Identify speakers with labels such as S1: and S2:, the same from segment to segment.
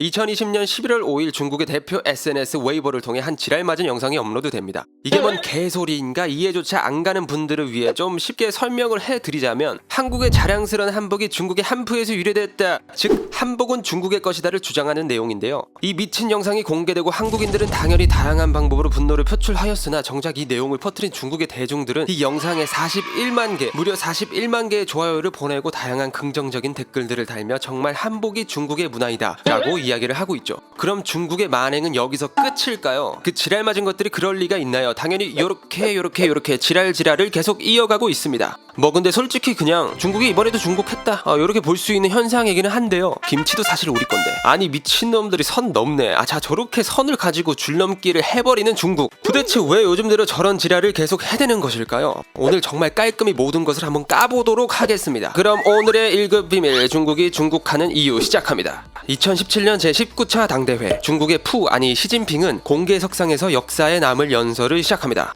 S1: 2020년 11월 5일 중국의 대표 SNS 웨이보를 통해 한 지랄 맞은 영상이 업로드됩니다. 이게 뭔 개소리인가 이해조차 안 가는 분들을 위해 좀 쉽게 설명을 해드리자면 한국의 자랑스러운 한복이 중국의 한푸에서 유래됐다. 즉 한복은 중국의 것이다를 주장하는 내용인데요. 이 미친 영상이 공개되고 한국인들은 당연히 다양한 방법으로 분노를 표출하였으나 정작 이 내용을 퍼뜨린 중국의 대중들은 이 영상에 41만 개, 무려 41만 개의 좋아요를 보내고 다양한 긍정적인 댓글들을 달며 정말 한복이 중국의 문화이다 라고 이야기 를 하고 있죠. 그럼 중국의 만행은 여기서 끝일까요? 그 지랄 맞은 것들이 그럴 리가 있나요? 당연히 요렇게 요렇게 요렇게 지랄 지랄을 계속 이어가고 있습니다. 뭐 근데 솔직히 그냥 중국이 이번에도 중국했다 어, 이렇게 볼 수 있는 현상이기는 한데요. 김치도 사실 우리 건데 아니 미친놈들이 선 넘네. 아 자 저렇게 선을 가지고 줄넘기를 해버리는 중국. 도대체 왜 요즘 들어 저런 지랄을 계속 해대는 것일까요? 오늘 정말 깔끔히 모든 것을 한번 까보도록 하겠습니다. 그럼 오늘의 1급 비밀 중국이 중국하는 이유 시작합니다. 2017년 제19차 당대회 중국의 푸 아니 시진핑은 공개석상에서 역사에 남을 연설을 시작합니다.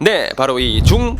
S1: 네, 바로 이 중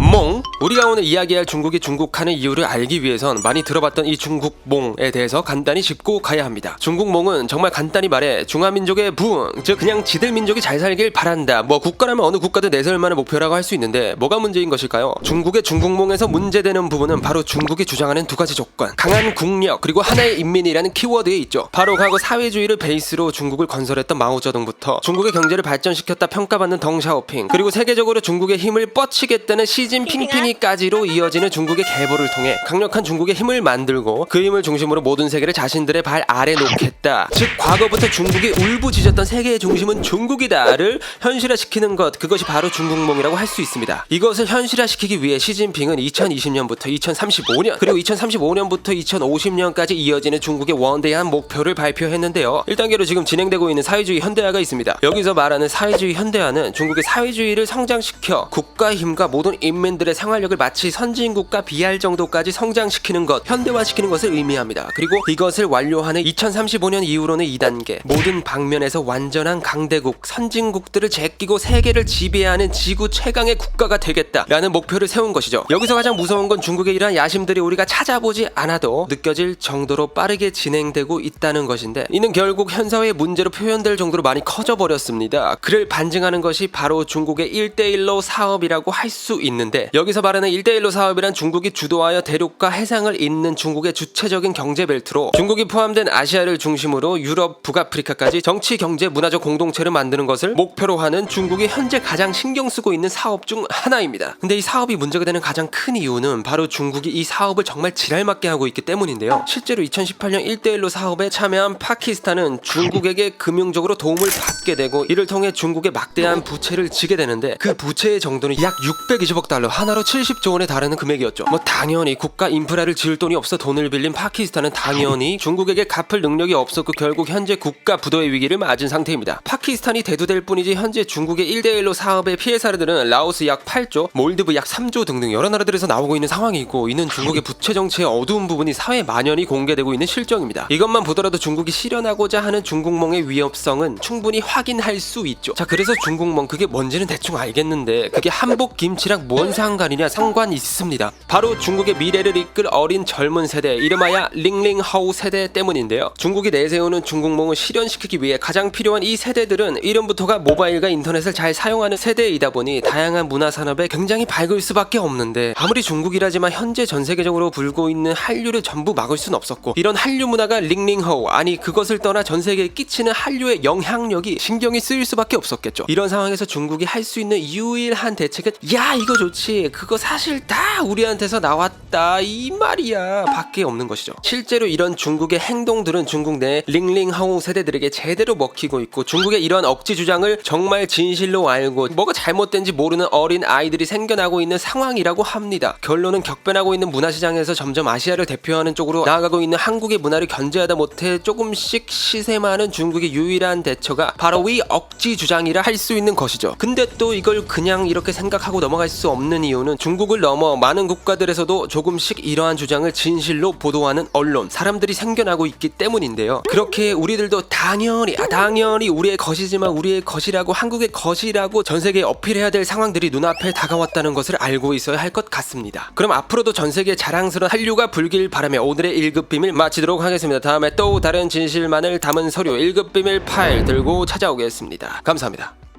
S1: 몽. 우리가 오늘 이야기할 중국이 중국하는 이유를 알기 위해선 많이 들어봤던 이 중국 몽에 대해서 간단히 짚고 가야 합니다. 중국 몽은 정말 간단히 말해 중화민족의 부흥, 즉 그냥 지들 민족이 잘 살길 바란다. 뭐 국가라면 어느 국가도 내세울 만한 목표라고 할 수 있는데 뭐가 문제인 것일까요? 중국의 중국 몽에서 문제되는 부분은 바로 중국이 주장하는 두 가지 조건. 강한 국력 그리고 하나의 인민이라는 키워드에 있죠. 바로 과거 사회주의를 베이스로 중국을 건설했던 마오쩌둥부터 중국의 경제를 발전시켰다 평가받는 덩샤오핑 그리고 세계적으로 중국의 힘을 뻗치겠다는 시 진핑핑이까지로 이어지는 중국의 계보를 통해 강력한 중국의 힘을 만들고 그 힘을 중심으로 모든 세계를 자신들의 발 아래 놓겠다. 즉 과거부터 중국이 울부짖었던 세계의 중심은 중국이다를 현실화시키는 것 그것이 바로 중국몽이라고 할 수 있습니다. 이것을 현실화시키기 위해 시진핑은 2020년부터 2035년 그리고 2035년부터 2050년까지 이어지는 중국의 원대한 목표를 발표했는데요. 1단계로 지금 진행되고 있는 사회주의 현대화가 있습니다. 여기서 말하는 사회주의 현대화는 중국의 사회주의를 성장시켜 국가 힘과 모든 인 민들의 생활력을 마치 선진국가 비할 정도까지 성장시키는 것, 현대화시키는 것을 의미합니다. 그리고 이것을 완료하는 2035년 이후로는 2단계 모든 방면에서 완전한 강대국, 선진국들을 제끼고 세계를 지배하는 지구 최강의 국가가 되겠다라는 목표를 세운 것이죠. 여기서 가장 무서운 건 중국의 이러한 야심들이 우리가 찾아보지 않아도 느껴질 정도로 빠르게 진행되고 있다는 것인데 이는 결국 현 사회의 문제로 표현될 정도로 많이 커져 버렸습니다. 그를 반증하는 것이 바로 중국의 1대1로 사업이라고 할 수 있는 데 여기서 말하는 1대1로 사업이란 중국이 주도하여 대륙과 해상을 잇는 중국의 주체적인 경제 벨트로 중국이 포함된 아시아를 중심으로 유럽, 북아프리카까지 정치, 경제, 문화적 공동체를 만드는 것을 목표로 하는 중국이 현재 가장 신경 쓰고 있는 사업 중 하나입니다. 근데 이 사업이 문제가 되는 가장 큰 이유는 바로 중국이 이 사업을 정말 지랄맞게 하고 있기 때문인데요. 실제로 2018년 1대1로 사업에 참여한 파키스탄은 중국에게 금융적으로 도움을 받게 되고 이를 통해 중국의 막대한 부채를 지게 되는데 그 부채의 정도는 약 620억 달러 하나로 70조 원에 달하는 금액이었죠. 뭐 당연히 국가 인프라를 지을 돈이 없어 돈을 빌린 파키스탄은 당연히 중국에게 갚을 능력이 없었고 결국 현재 국가 부도의 위기를 맞은 상태입니다. 파키스탄이 대두될 뿐이지 현재 중국의 1대1로 사업의 피해 사례들은 라오스 약 8조, 몰디브 약 3조 등등 여러 나라들에서 나오고 있는 상황이고 이는 중국의 부채 정치의 어두운 부분이 사회 만연히 공개되고 있는 실정입니다. 이것만 보더라도 중국이 실현하고자 하는 중국몽의 위협성은 충분히 확인할 수 있죠. 자 그래서 중국몽 그게 뭔지는 대충 알겠는데 그게 한복 김치랑 뭔 상관이냐 상관 있습니다. 바로 중국의 미래를 이끌 어린 젊은 세대 이름하여 링링하우 세대 때문인데요. 중국이 내세우는 중국몽을 실현시키기 위해 가장 필요한 이 세대들은 이름부터가 모바일과 인터넷을 잘 사용하는 세대이다 보니 다양한 문화 산업에 굉장히 밝을 수밖에 없는데 아무리 중국이라지만 현재 전 세계적으로 불고 있는 한류를 전부 막을 순 없었고 이런 한류 문화가 링링하우 아니 그것을 떠나 전 세계에 끼치는 한류의 영향력이 신경이 쓰일 수밖에 없었겠죠. 이런 상황에서 중국이 할 수 있는 유일한 대책은 야 이거 좋지 그거 사실 다 우리한테서 나왔다 이 말이야 밖에 없는 것이죠. 실제로 이런 중국의 행동들은 중국 내 링링하우 세대들에게 제대로 먹히고 있고 중국의 이런 억지 주장을 정말 진실로 알고 뭐가 잘못된지 모르는 어린 아이들이 생겨나고 있는 상황이라고 합니다. 결론은 격변하고 있는 문화시장에서 점점 아시아를 대표하는 쪽으로 나아가고 있는 한국의 문화를 견제하다 못해 조금씩 시샘하는 중국의 유일한 대처가 바로 이 억지 주장이라 할 수 있는 것이죠. 근데 또 이걸 그냥 이렇게 생각하고 넘어갈 수 없는 없는 이유는 중국을 넘어 많은 국가들에서도 조금씩 이러한 주장을 진실로 보도하는 언론, 사람들이 생겨나고 있기 때문인데요. 그렇게 우리들도 당연히, 아, 당연히 우리의 것이지만 우리의 것이라고 한국의 것이라고 전 세계에 어필해야 될 상황들이 눈앞에 다가왔다는 것을 알고 있어야 할 것 같습니다. 그럼 앞으로도 전 세계 자랑스러운 한류가 불길 바라며 오늘의 1급 비밀 마치도록 하겠습니다. 다음에 또 다른 진실만을 담은 서류 1급 비밀 파일 들고 찾아오겠습니다. 감사합니다.